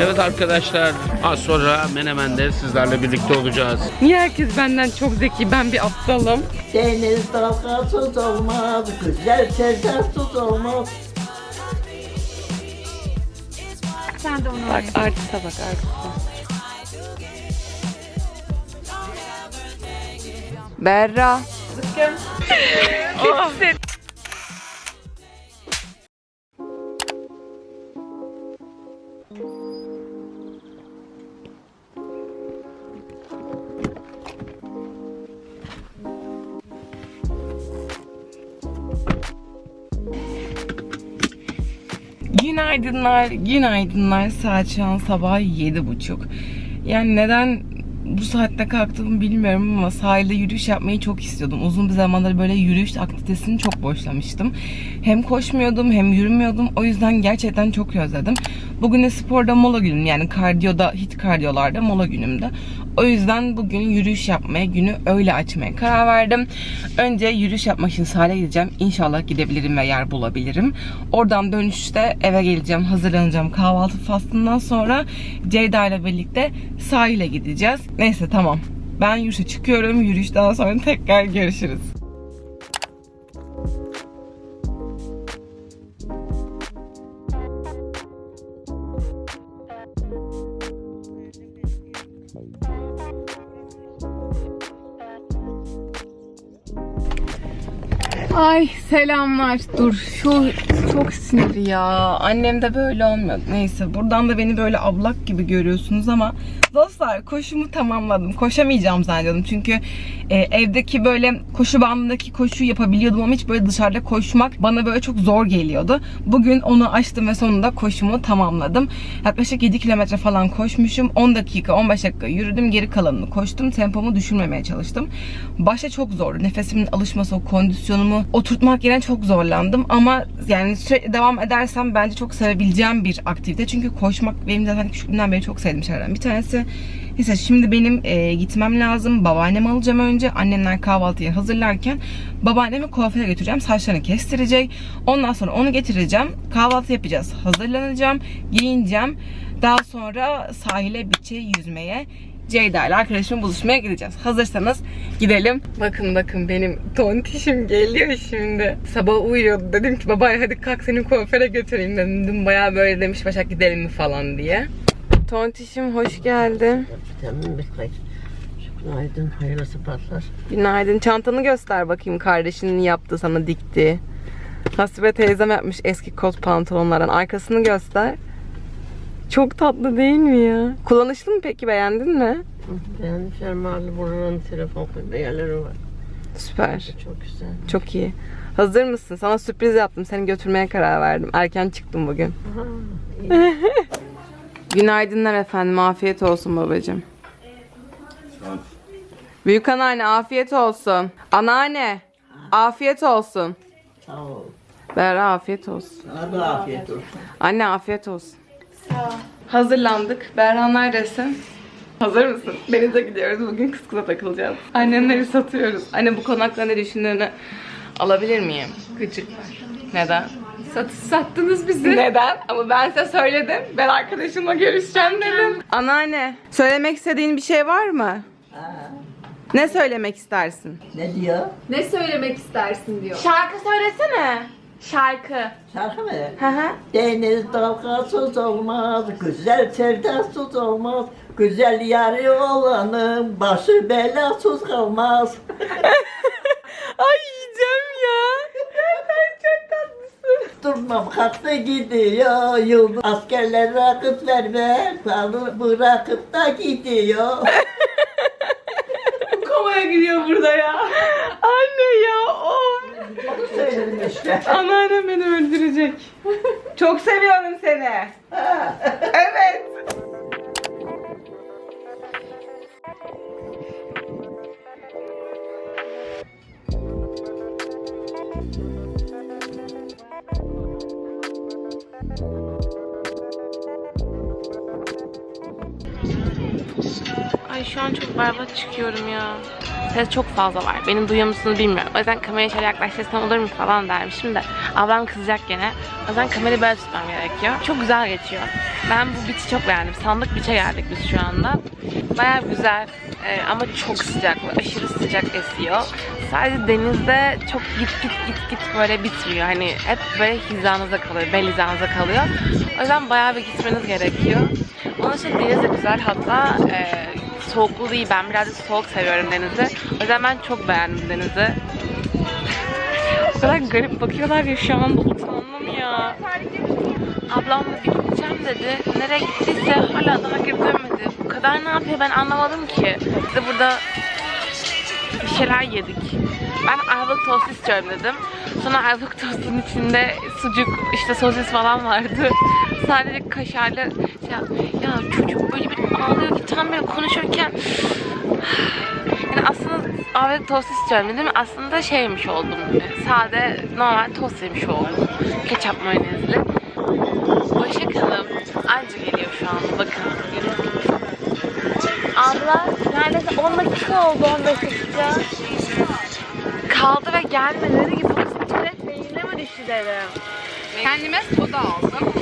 Evet arkadaşlar az sonra Menemen'de sizlerle birlikte olacağız. Niye herkes benden çok zeki? Ben bir aptalım. Deniz dalgasız olmaz, güzel sevdasız olmaz. Sen de onu Bak artiste bak artiste. Berra. Oh. Günaydınlar, günaydınlar. Saat şu an sabah yedi buçuk. Yani neden bu saatte kalktığımı bilmiyorum ama sahilde yürüyüş yapmayı çok istiyordum. Uzun bir zamandır böyle yürüyüş aktivitesini çok boşlamıştım. Hem koşmuyordum hem yürümüyordum. O yüzden gerçekten çok özledim. Bugün de sporda mola günüm yani kardiyoda, hit kardiyolarda mola günümde. O yüzden bugün yürüyüş yapmaya, günü öyle açmaya karar verdim. Önce yürüyüş yapmak için sahile gideceğim. İnşallah gidebilirim ve yer bulabilirim. Oradan dönüşte eve geleceğim, hazırlanacağım. Kahvaltı faslından sonra Ceyda ile birlikte sahile gideceğiz. Neyse tamam. Ben yürüyüşe çıkıyorum. Yürüyüşten sonra tekrar görüşürüz. Selamlar. Dur şu çok sinirli ya. Annem de böyle olmuyor. Neyse buradan da beni böyle ablak gibi görüyorsunuz ama dostlar koşumu tamamladım. Koşamayacağım zannediyordum. Çünkü e, evdeki böyle koşu bandındaki koşu yapabiliyordum ama hiç böyle dışarıda koşmak bana böyle çok zor geliyordu. Bugün onu açtım ve sonunda koşumu tamamladım. Yaklaşık 7 kilometre falan koşmuşum. 10 dakika 15 dakika yürüdüm. Geri kalanını koştum. Tempomu düşürmemeye çalıştım. Başta çok zordu. Nefesimin alışması, o kondisyonumu oturtmak yerine çok zorlandım. Ama yani sürekli devam edersem bence çok sevebileceğim bir aktivite. Çünkü koşmak benim zaten küçüklüğümden beri çok sevdiğim şeylerden bir tanesi. Neyse şimdi benim e, gitmem lazım. Babaannemi alacağım önce. Annemler kahvaltıyı hazırlarken babaannemi kuaföre götüreceğim. Saçlarını kestirecek. Ondan sonra onu getireceğim. Kahvaltı yapacağız. Hazırlanacağım. Giyineceğim. Daha sonra sahile biçe yüzmeye Ceyda ile arkadaşımla buluşmaya gideceğiz. Hazırsanız gidelim. Bakın bakın benim tontişim geliyor şimdi. Sabah uyuyordu. Dedim ki baba hadi kalk seni kuaföre götüreyim dedim. Dün bayağı böyle demiş Başak gidelim mi falan diye. Tontişim hoş geldin. Tamam bir kayıt. Günaydın, hayırlı sabahlar. Günaydın. Çantanı göster bakayım kardeşinin yaptığı sana dikti. Hasibe teyzem yapmış eski kot pantolonlardan. Arkasını göster. Çok tatlı değil mi ya? Kullanışlı mı peki beğendin mi? Ben fermuarlı buranın telefon koyma yerleri var. Süper. Çok güzel. Çok iyi. Hazır mısın? Sana sürpriz yaptım. Seni götürmeye karar verdim. Erken çıktım bugün. Aha, Günaydınlar efendim. Afiyet olsun babacığım. Büyük anneanne afiyet olsun. Anneanne afiyet olsun. sağ ol. Berra afiyet olsun. Sana da afiyet olsun. Anne afiyet olsun. Hazırlandık. Berra neredesin? Hazır mısın? Denize gidiyoruz. Bugün kız kıza takılacağız. Annemleri satıyoruz. Anne bu konakta ne düşündüğünü alabilir miyim? Gıcıklar. Neden? Satış sattınız bizi. Neden? Ama ben size söyledim. Ben arkadaşımla görüşeceğim dedim. Anneanne, söylemek istediğin bir şey var mı? Ne söylemek istersin? Ne diyor? Ne söylemek istersin diyor. Şarkı söylesene. Şarkı. Şarkı mı? Hı hı. Deniz dalgasız olmaz, güzel sevdasız olmaz. Güzel yarı olanın başı belasız kalmaz. Ay yiyeceğim ya. Gerçekten çok tatlısın. Durmam kalktı gidiyor, yıldız askerlere kız verme, kanı bırakıp da gidiyor. Komaya giriyor burada ya. Anne ya of. Onu söyledim işte. Anneannem beni öldürecek. Çok seviyorum seni. evet. Şu an çok berbat çıkıyorum ya. Ses çok fazla var. Beni duyuyor musunuz bilmiyorum. O yüzden kamerayı şöyle yaklaştırsam olur mu falan dermişim de. Ablam kızacak gene. O yüzden kamerayı böyle tutmam gerekiyor. Çok güzel geçiyor. Ben bu beach'i çok beğendim. Sandık beach'e geldik biz şu anda. Baya güzel e, ama çok sıcak aşırı sıcak esiyor. Sadece denizde çok git git git git böyle bitmiyor. Hani hep böyle hizanıza kalıyor, bel hizanıza kalıyor. O yüzden bayağı bir gitmeniz gerekiyor. Onun için deniz de güzel hatta e, soğukluğu değil. Ben birazcık soğuk seviyorum denizi. O yüzden ben çok beğendim denizi. o kadar garip bakıyorlar ya şu anda utandım ya. Ablamla bir gideceğim dedi. Nereye gittiyse hala daha geri dönmedi. Bu kadar ne yapıyor ben anlamadım ki. Biz de burada bir şeyler yedik. Ben ayvalık tostu istiyorum dedim. Sonra ayvalık tostunun içinde sucuk, işte sosis falan vardı. Sadece kaşarlı şey, ya çocuk böyle bir ağlıyor ki tam böyle konuşurken yani aslında ayvalık tostu istiyorum dedim. Aslında şeymiş oldum. Sade normal tost yemiş oldum. Ketçap mayonezli. Hoşçakalın. Anca geliyor şu anda bakın. Abla neredeyse 10 dakika oldu 15 dakika. Kaldı ve ki burası tuvalet beynine mi düştü dedim. Kendime soda aldım.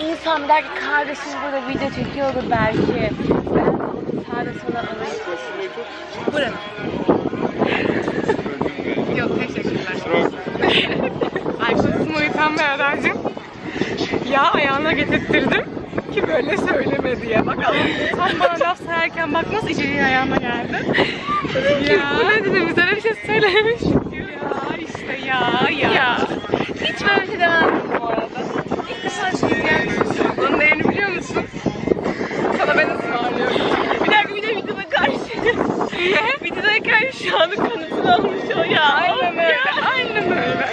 İnsan der ki kardeşim burada video çekiyordu belki. Ben de onu sade soda alayım. Buranın. Yok teşekkürler. Arkadaşım uyutan bir aracım. Ya ayağına getirttirdim ki böyle söyleme diye. Bakalım tam bana laf sayarken bak nasıl içeriye ayağıma geldi. ya. Bu ne dedim bize bir şey söylemiş. Ya işte ya ya. ya. Hiç böyle bir şey demezdim bu arada. İlk defa şey gelmiş. Onun değerini biliyor musun? Sana ben ısmarlıyorum. Bir dakika bir de videoda karşı. Videoda karşı şu anın kanıtını almış o ya. Aynen öyle. Aynen öyle.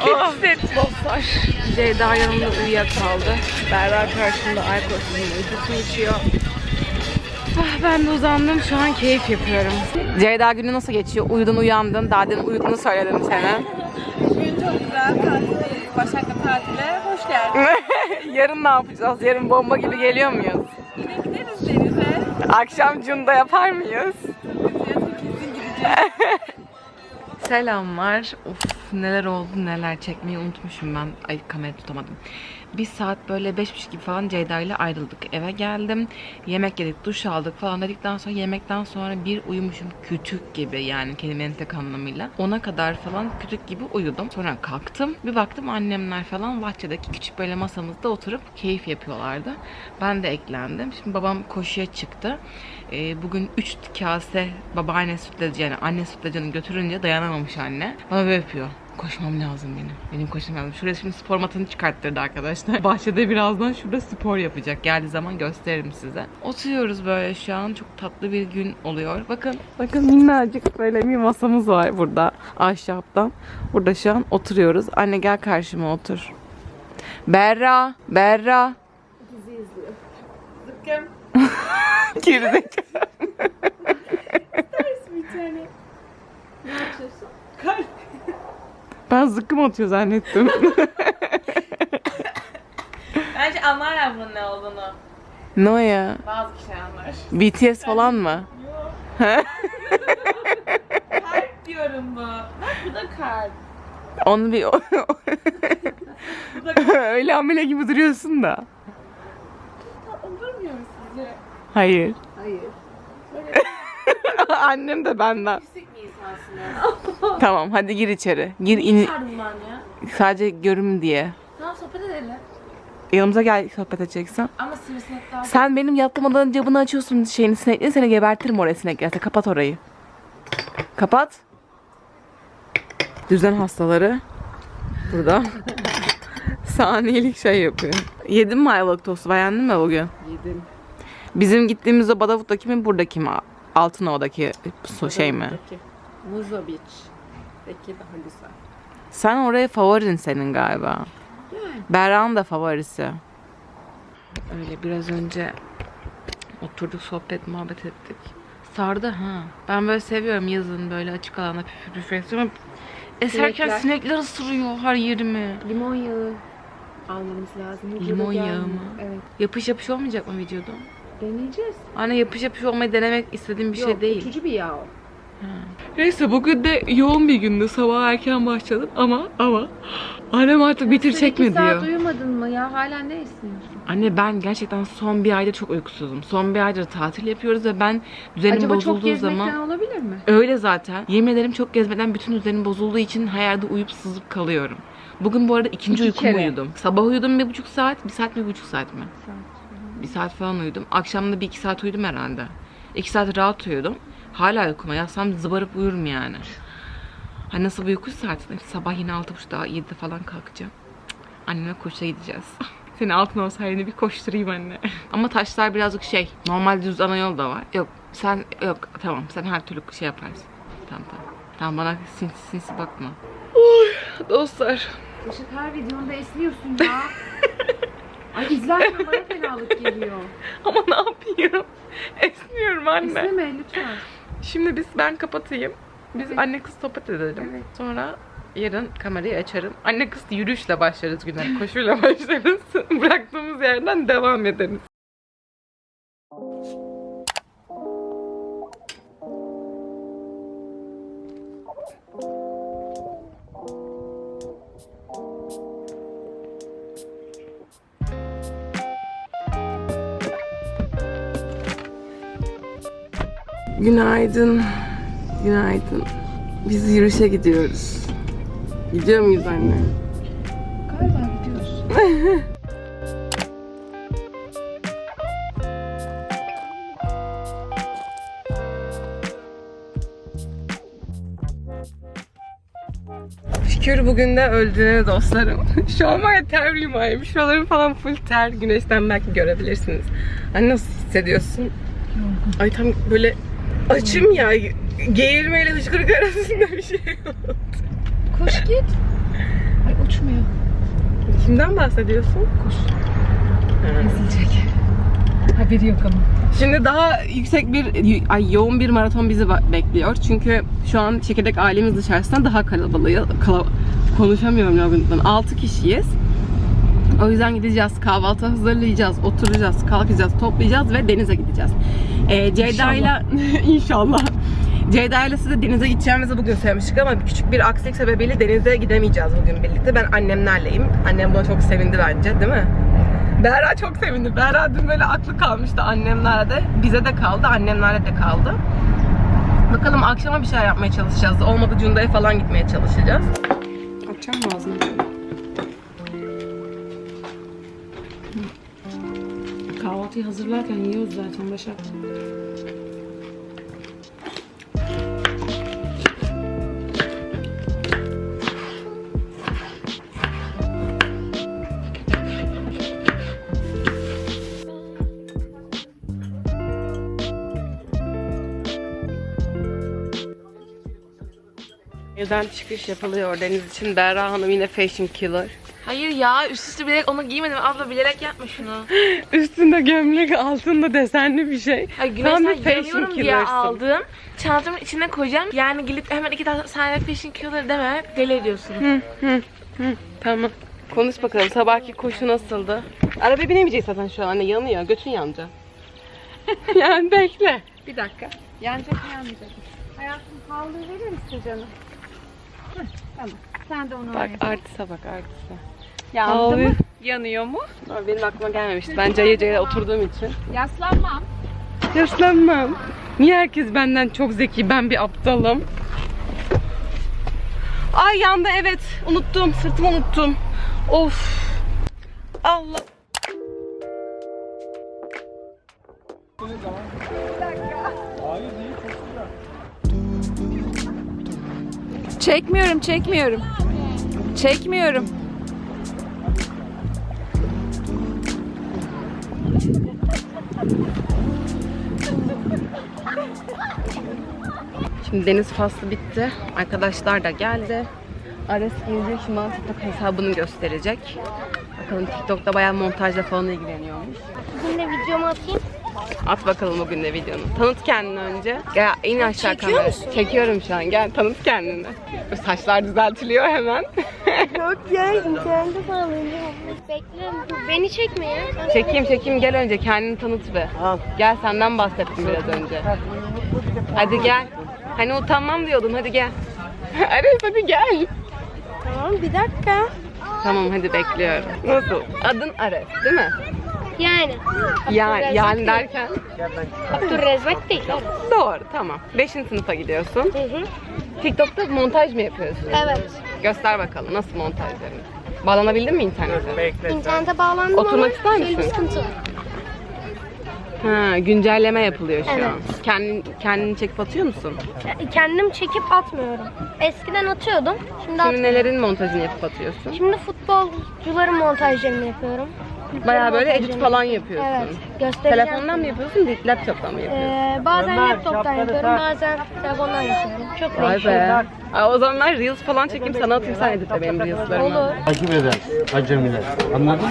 Hisset dostlar. Ceyda yanımda uyuyakaldı. Berra karşımda alkolsüzün uykusunu içiyor. Ah, ben de uzandım. Şu an keyif yapıyorum. Ceyda günü nasıl geçiyor? Uyudun uyandın. Daha demin uyuduğunu söyledim sana. Bugün çok güzel tatildeyiz. Başak'la tatile hoş geldin. Yarın ne yapacağız? Yarın bomba gibi geliyor muyuz? Yine gideriz denize. Akşam cunda yapar mıyız? Selamlar. Of neler oldu neler çekmeyi unutmuşum ben. Ay kamera tutamadım. Bir saat böyle beş gibi falan Ceyda ile ayrıldık. Eve geldim. Yemek yedik, duş aldık falan dedikten sonra yemekten sonra bir uyumuşum kütük gibi yani kelimenin tek anlamıyla. Ona kadar falan kütük gibi uyudum. Sonra kalktım. Bir baktım annemler falan bahçedeki küçük böyle masamızda oturup keyif yapıyorlardı. Ben de eklendim. Şimdi babam koşuya çıktı. Ee, bugün 3 kase babaanne sütlacı yani anne sütlacını götürünce dayanamamış anne. Bana böyle yapıyor. Koşmam lazım benim. Benim koşmam lazım. Şuraya şimdi spor matını çıkarttırdı arkadaşlar. Bahçede birazdan şurada spor yapacak. Geldiği zaman gösteririm size. Oturuyoruz böyle şu an. Çok tatlı bir gün oluyor. Bakın. Bakın minnacık böyle bir masamız var burada. Ahşaptan. Burada şu an oturuyoruz. Anne gel karşıma otur. Berra. Berra. Zıkkım. Girdik. Bir tane. Ne yapıyorsun? Kalp. Ben zıkkım atıyor zannettim. Bence anlarlar bunun ne olduğunu. ne o ya? Bazı kişiler anlar. BTS falan mı? Kalp diyorum bu. Bak bu da kalp. Onu bir... Bu da kalp. Öyle amele gibi duruyorsun da. Durmuyor mu sizce? Hayır. Hayır. Annem de benden. Yüksek bir insansın ya. Tamam hadi gir içeri. Gir in. Çağırdım ben ya. Sadece görüm diye. Tamam sohbet edelim. Yanımıza gel sohbet edeceksen. Ama sivrisinekler. Sen benim yattığım odanın camını açıyorsun şeyini sinekliğini seni gebertirim oraya sinek gelse. Kapat orayı. Kapat. Düzen hastaları. Burada. Saniyelik şey yapıyor. Yedin mi ayvalık tostu? Beğendin mi bugün? Yedim. Bizim gittiğimiz o Badavut'taki mi buradaki mi? Altınova'daki şey mi? Muzo Beach. Peki daha güzel. Sen oraya favorin senin galiba. Berra'nın da favorisi. Öyle biraz önce oturduk sohbet muhabbet ettik. Sardı ha. Ben böyle seviyorum yazın böyle açık alanda püfür püfür esiyorum. Eserken Sinekler. sinekler ısırıyor her yerimi. Limon yağı almamız lazım. Limon yağı mı? Evet. Yapış yapış olmayacak mı vücudum? Deneyeceğiz. Anne yapış yapış olmayı denemek istediğim bir şey Yok, değil. uçucu bir yağ o. Neyse bugün de yoğun bir gündü. Sabah erken başladım ama ama annem artık bitirecek mi iki saat diyor. uyumadın mı ya? Hala ne esniyorsun? Anne ben gerçekten son bir ayda çok uykusuzum. Son bir aydır tatil yapıyoruz ve ben düzenim Acaba çok bozulduğu zaman olabilir mi? öyle zaten. Yemin ederim çok gezmeden bütün düzenim bozulduğu için her yerde uyup sızıp kalıyorum. Bugün bu arada ikinci İki uykumu kere. uyudum. Sabah uyudum bir buçuk saat, bir saat bir buçuk saat mi? Bir saat falan uyudum. Akşam da bir iki saat uyudum herhalde. İki saat rahat uyudum. Hala uykuma yatsam zıbarıp uyurum yani. Hani nasıl bir uyku saati? Sabah yine altı buçukta, yedide falan kalkacağım. Anneme koşa gideceğiz. Seni altın olsa yine bir koşturayım anne. Ama taşlar birazcık şey. Normal düz ana yol da var. Yok sen yok tamam sen her türlü şey yaparsın. Tamam tamam. Tamam bana sinsi sinsi bakma. Uy, dostlar. Işık her videonda esniyorsun ya. Ay izlerken bana fenalık geliyor. Ama ne yapayım? Esniyorum anne. Esneme lütfen. Şimdi biz ben kapatayım. Biz Evet. anne kız sohbet edelim. Evet. Sonra yarın kamerayı açarım. Anne kız yürüyüşle başlarız güne. Koşuyla başlarız. Bıraktığımız yerden devam ederiz. Günaydın. Günaydın. Biz yürüyüşe gidiyoruz. Gidiyor muyuz anne? Galiba gidiyoruz. Şükür bugün de öldüğüne dostlarım. Şu an var ya ter yumayım. Şuralarım falan full ter. Güneşten belki görebilirsiniz. Anne nasıl hissediyorsun? Ay tam böyle açım ya. Geğirmeyle hıçkırık arasında bir şey oldu. Koş git. Ay uçmuyor. Kimden bahsediyorsun? Koş. Ezilecek. Haberi yok ama. Şimdi daha yüksek bir, ay yoğun bir maraton bizi bekliyor. Çünkü şu an çekirdek ailemiz dışarısında daha kalabalığız. Kala, konuşamıyorum yorgunluktan. 6 kişiyiz. O yüzden gideceğiz, kahvaltı hazırlayacağız, oturacağız, kalkacağız, toplayacağız ve denize gideceğiz. Ee, Ceyda ile inşallah. Ceyda ile size denize gideceğimizi bugün söylemiştik ama küçük bir aksilik sebebiyle denize gidemeyeceğiz bugün birlikte. Ben annemlerleyim. Annem buna çok sevindi bence değil mi? Berra çok sevindi. Berra dün böyle aklı kalmıştı annemlerde. Bize de kaldı, annemlerde de kaldı. Bakalım akşama bir şeyler yapmaya çalışacağız. Olmadı Cunda'ya falan gitmeye çalışacağız. Açacağım mı ağzını? Kahvaltıyı hazırlarken yiyoruz zaten Başak. Evden çıkış yapılıyor deniz için. Berra Hanım yine fashion killer. Hayır ya üst üste bilerek onu giymedim. Abla bilerek yapma şunu. Üstünde gömlek, altında desenli bir şey. Ay Tam bir güneşten fashion yanıyorum diye killersın. aldım. Çantamın içine koyacağım. Yani gelip hemen iki tane saniye fashion killer deme. Deli ediyorsun. Tamam. Konuş bakalım sabahki koşu nasıldı? Araba binemeyecek zaten şu an anne yanıyor. Götün yanacak. yani bekle. Bir dakika. Yanacak mı yanmayacak mı? Hayatım havluyu verir misin canım? Heh, tamam. Sen de onu Bak oraya. artiste bak artiste. Yandı Havluyu- mı? Yanıyor mu? Ama Benim aklıma gelmemişti. Ben cayır cayır oturduğum için. Yaslanmam. Yaslanmam. Niye herkes benden çok zeki? Ben bir aptalım. Ay yandı evet. Unuttum. Sırtımı unuttum. Of. Allah. Çekmiyorum, çekmiyorum. Çekmiyorum. Şimdi deniz faslı bitti. Arkadaşlar da geldi. Ares gelecek şimdi bana TikTok hesabını gösterecek. Bakalım TikTok'ta bayağı montajla falan ilgileniyormuş. Sizinle videomu atayım. At bakalım bugün de videonu. Tanıt kendini önce. Gel in aşağı Çekiyor kamera. musun? Çekiyorum şu an. Gel tanıt kendini. Saçlar düzeltiliyor hemen. Yok ya internette falan Bekle beni çekme ya. çekeyim çekeyim gel önce kendini tanıt be. Gel senden bahsettim biraz önce. Hadi gel. Hani utanmam diyordun hadi gel. Ares hadi gel. Tamam bir dakika. Tamam hadi bekliyorum. Nasıl? Adın Ares değil mi? Yani. Ya, yani derken Abdurrezzak değil. doğru tamam. Beşinci sınıfa gidiyorsun. Hı hı. TikTok'ta montaj mı yapıyorsun? Evet. Göster bakalım nasıl montajlarını. Bağlanabildin mi internete? İnternete bağlandım Oturmak ama ister şöyle bir misin? sıkıntı var. Ha, güncelleme yapılıyor şu Evet. an. Kendin, kendini çekip atıyor musun? Kendim çekip atmıyorum. Eskiden atıyordum. Şimdi Şimdi atmıyorum. nelerin montajını yapıp atıyorsun? Şimdi futbolcuların montajlarını yapıyorum. Bayağı böyle edit Montajlarını- falan yapıyorsun. Evet. Göstereceğim. Telefondan mı yapıyorsun, laptoptan mı yapıyorsun? Ee, bazen laptoptan yapıyorum, bazen telefondan yapıyorum. Çok Vay değişiyor. be. Aa, o zaman ben Reels falan çekeyim sana atayım sen editle benim Reels'larımı. Olur. Takip eder acemiler. Anladın mı?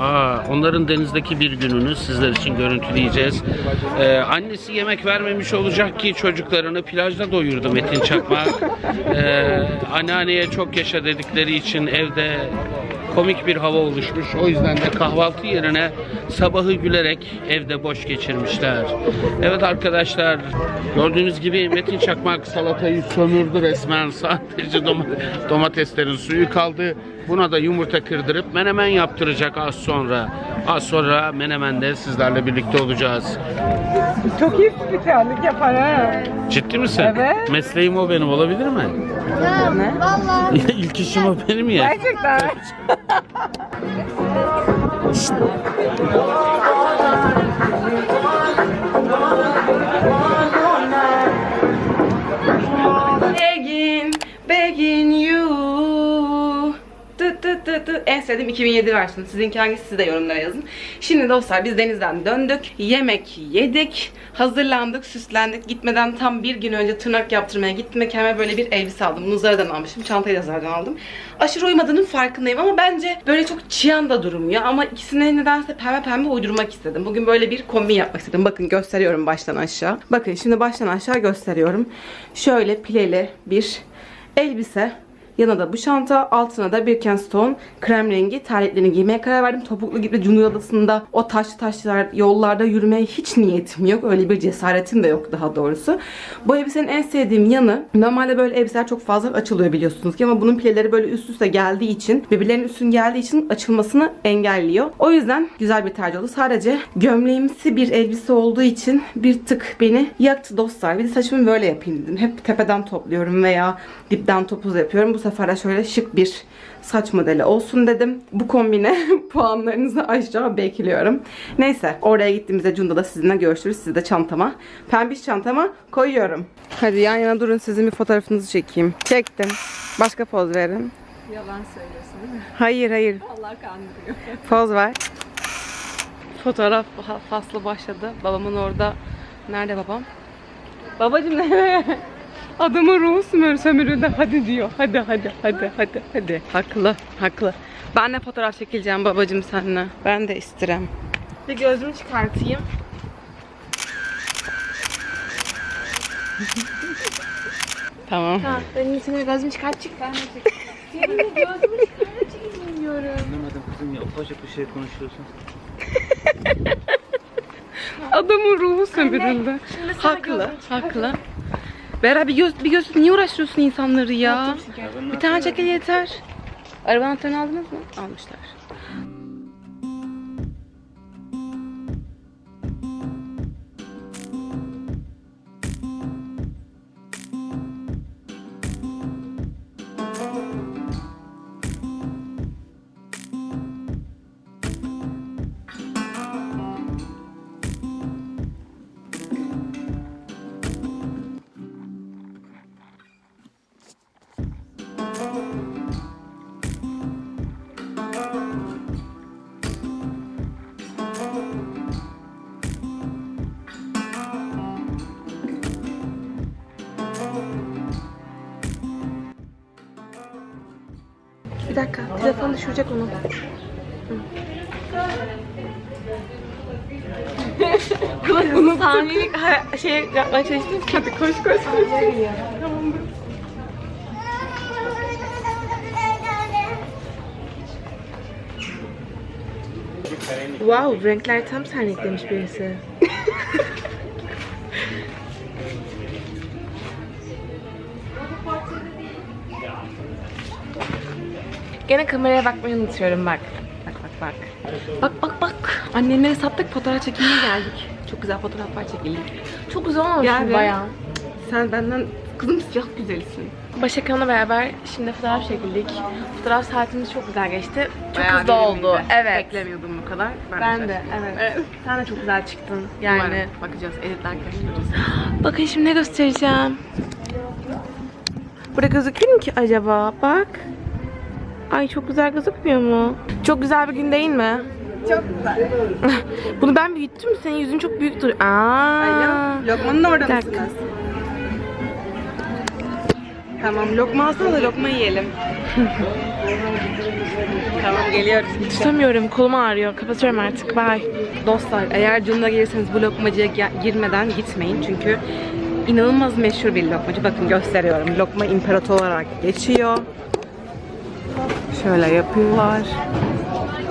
Aa, onların denizdeki bir gününü sizler için görüntüleyeceğiz. Ee, annesi yemek vermemiş olacak ki çocuklarını plajda doyurdu Metin Çakmak. Ee, anneanneye çok yaşa dedikleri için evde komik bir hava oluşmuş. O yüzden de kahvaltı yerine sabahı gülerek evde boş geçirmişler. Evet arkadaşlar gördüğünüz gibi Metin Çakmak salatayı sömürdü resmen. Sadece doma- domateslerin suyu kaldı. Buna da yumurta kırdırıp menemen yaptıracak az sonra. Az sonra menemende sizlerle birlikte olacağız. Çok iyi spikerlik yapar ha. Ciddi misin? Evet. Mesleğim o benim olabilir mi? Ya vallahi İlk işim o benim ya. Gerçekten. 2007 versiyonu. Sizinki hangisi siz de yorumlara yazın. Şimdi dostlar biz denizden döndük. Yemek yedik. Hazırlandık, süslendik. Gitmeden tam bir gün önce tırnak yaptırmaya gittim ve kendime böyle bir elbise aldım. Bunu Zara'dan almışım. Çantayı da Zara'dan aldım. Aşırı uymadığının farkındayım ama bence böyle çok çiyan da durmuyor. Ama ikisine nedense pembe pembe uydurmak istedim. Bugün böyle bir kombin yapmak istedim. Bakın gösteriyorum baştan aşağı. Bakın şimdi baştan aşağı gösteriyorum. Şöyle pileli bir elbise. Yanına da bu çanta, altına da Birkenstock krem rengi terliklerini giymeye karar verdim. Topuklu gibi Cumhur Adası'nda o taş taşlar yollarda yürümeye hiç niyetim yok. Öyle bir cesaretim de yok daha doğrusu. Bu elbisenin en sevdiğim yanı normalde böyle elbiseler çok fazla açılıyor biliyorsunuz ki ama bunun pileleri böyle üst üste geldiği için birbirlerinin üstün geldiği için açılmasını engelliyor. O yüzden güzel bir tercih oldu. Sadece gömleğimsi bir elbise olduğu için bir tık beni yaktı dostlar. Bir de saçımı böyle yapayım dedim. Hep tepeden topluyorum veya dipten topuz yapıyorum. Bu sefer de şöyle şık bir saç modeli olsun dedim. Bu kombine puanlarınızı aşağı bekliyorum. Neyse oraya gittiğimizde Cunda'da sizinle görüşürüz. Sizi de çantama, pembiş çantama koyuyorum. Hadi yan yana durun sizin bir fotoğrafınızı çekeyim. Çektim. Başka poz verin. Yalan söylüyorsun değil mi? Hayır hayır. Allah kandırıyor. Poz ver. Fotoğraf fa- faslı başladı. Babamın orada. Nerede babam? Babacım nereye? Adamın ruhu sömür sömürüldü. Hadi diyor. Hadi hadi hadi hadi hadi. Haklı haklı. Ben de fotoğraf çekileceğim babacım seninle. Ben de istirem. Bir gözümü çıkartayım. tamam. Ha, benim senin gözümü çıkart çık. Ben de Anlamadım kızım ya ufacık bir şey konuşuyorsun. Adamın ruhu sömürüldü. Haklı, haklı. Bera bir göz bir göz niye uğraştırıyorsun insanları ya? Bir tane çekil yeter. Araba anahtarını aldınız mı? Almışlar. Bir dakika. Telefon düşürecek onu. Bunu saniyelik şey yapmaya çalıştım. Hadi koş koş koş. Wow, renkler tam senlik demiş birisi. Gene kameraya bakmayı unutuyorum bak. Bak bak bak. Bak bak bak. Annemleri sattık fotoğraf çekimine geldik. Çok güzel fotoğraflar çekildik. Çok güzel olmuş Gel be. bayağı. Sen benden kızım siyah güzelsin. Başak Hanım'la beraber şimdi fotoğraf çekildik. Fotoğraf saatimiz çok güzel geçti. Çok Bayağı hızlı oldu. verimliydi. Evet. Beklemiyordum bu kadar. Ben de evet. Sen de çok güzel çıktın. Yani. Yani bakacağız editlerken göreceğiz. Bakın şimdi ne göstereceğim. Burada gözükür mü ki acaba? Bak. Ay çok güzel gözükmüyor mu? Çok güzel bir gün değil mi? Çok güzel. Bunu ben büyüttüm. Senin yüzün çok büyük duruyor. Aa. Lokman'ın orada dakika. mısınız? Tamam, lokma alsana da lokma yiyelim. tamam, geliyoruz. Tutamıyorum. Kolum ağrıyor. Kapatıyorum artık. Bye. Dostlar, eğer Cunda gelirseniz bu lokmacıya girmeden gitmeyin. Çünkü inanılmaz meşhur bir lokmacı. Bakın gösteriyorum. Lokma imparator olarak geçiyor. Şöyle yapıyorlar.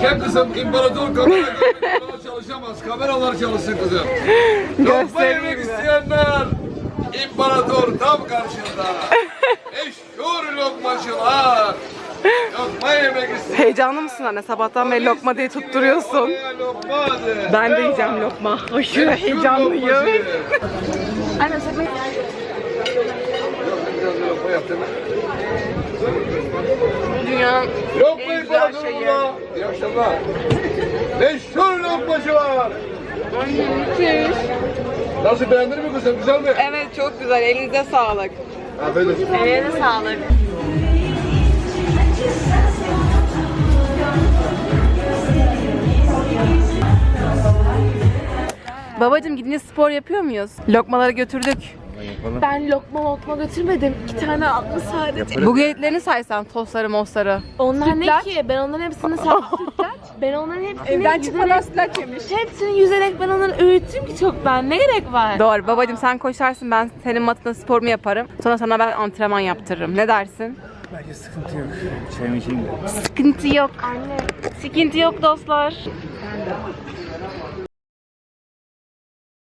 Gel kızım imparator kamera görmüyor, çalışamaz. Kameralar çalışsın kızım. Lokma yemek isteyenler imparator tam karşında. Eşhur lokmacılar. Lokma yemek isteyenler. Heyecanlı mısın anne? Sabahtan beri lokma diye tutturuyorsun. Lokma. Ben de yiyeceğim lokma. Aşırı heyecanlıyım. Anne da lokma yap değil mi? Dünyanın Lokma En güzel imparator şeyi. burada. İyi akşamlar. Meşhur lokmacılar. Nasıl beğendin mi kızım? Güzel mi? Evet çok güzel. Elinize sağlık. Afiyet olsun. Eline sağlık. Babacım gidince spor yapıyor muyuz? Lokmaları götürdük. Ben lokma lokma götürmedim. İki tane aldım sadece. Bu yediklerini saysan tostları mosları. Onlar ne ki? Ben onların hepsini sen Ben onların hepsini Evden yüzerek- çıkmadan sütlaç yemiş. Hepsini yüzerek ben onları öğüttüm ki çoktan. Ne gerek var? Doğru babacım sen koşarsın ben senin matına sporumu yaparım. Sonra sana ben antrenman yaptırırım. Ne dersin? Belki sıkıntı yok. Çayım için de. Sıkıntı yok. Anne. Sıkıntı yok dostlar.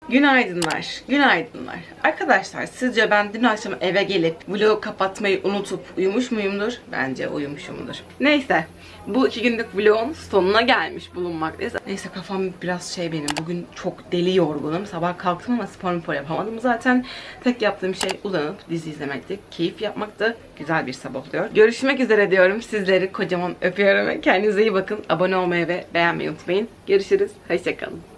Günaydınlar, günaydınlar. Arkadaşlar sizce ben dün akşam eve gelip vlogu kapatmayı unutup uyumuş muyumdur? Bence uyumuşumdur. Neyse, bu iki günlük vlogun sonuna gelmiş bulunmaktayız. Neyse kafam biraz şey benim, bugün çok deli yorgunum. Sabah kalktım ama spor spor yapamadım zaten. Tek yaptığım şey uzanıp dizi izlemekti. Keyif yapmak da güzel bir sabah oluyor. Görüşmek üzere diyorum. Sizleri kocaman öpüyorum. Kendinize iyi bakın. Abone olmayı ve beğenmeyi unutmayın. Görüşürüz. Hoşçakalın.